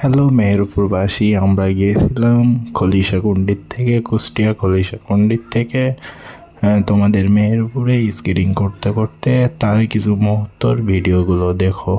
Hello, মেহেরপুরবাসী, আমরা গিয়েছিলাম খলিশাকুণ্ডির থেকে, কুষ্টিয়া খলিশাকুণ্ডির থেকে। তোমাদের মেহেরপুরে স্কেটিং করতে করতে তার কিছু মুহূর্তর ভিডিওগুলো দেখো।